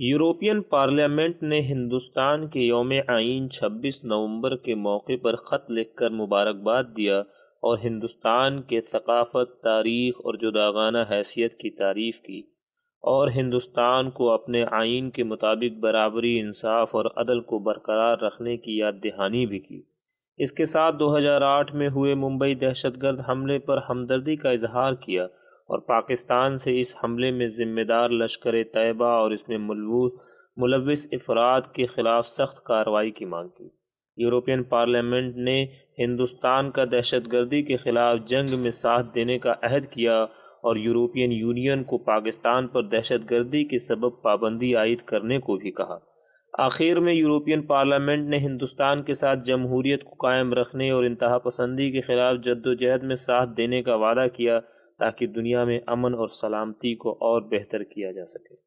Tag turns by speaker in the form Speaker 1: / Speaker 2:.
Speaker 1: European parliament ने हिंदुस्तान के योम आइन 26 नवंबर के मौके पर ख़त लिखकर मुबारकबाद दिया और हिंदुस्तान के सकाफ़त, तारीख़ और जुदागाना हैसियत की तारीफ़ की और हिंदुस्तान को अपने आइन के मुताबिक बराबरी, इंसाफ और अदल को बरकरार रखने की याद दहानी भी की। इसके साथ 2008 में हुए मुंबई दहशतगर्द हमले पर हमदर्दी का इजहार किया और पाकिस्तान से इस हमले में ज़िम्मेदार लश्कर तैयबा और इसमें मुलविस अफराद के ख़िलाफ़ सख्त कार्रवाई की मांग की। यूरोपियन पार्लियामेंट ने हिंदुस्तान का दहशत गर्दी के ख़िलाफ़ जंग में साथ देने का अहद किया और यूरोपियन यूनियन को पाकिस्तान पर दहशत गर्दी के सबब पाबंदी आयद करने को भी कहा। आखिर में यूरोपियन पार्लियामेंट ने हिंदुस्तान के साथ जमहूरियत को कायम रखने और इंतहा पसंदी के ख़िलाफ़ जद्दोजहद में साथ देने का वादा किया ताकि दुनिया में अमन और सलामती को और बेहतर किया जा सके।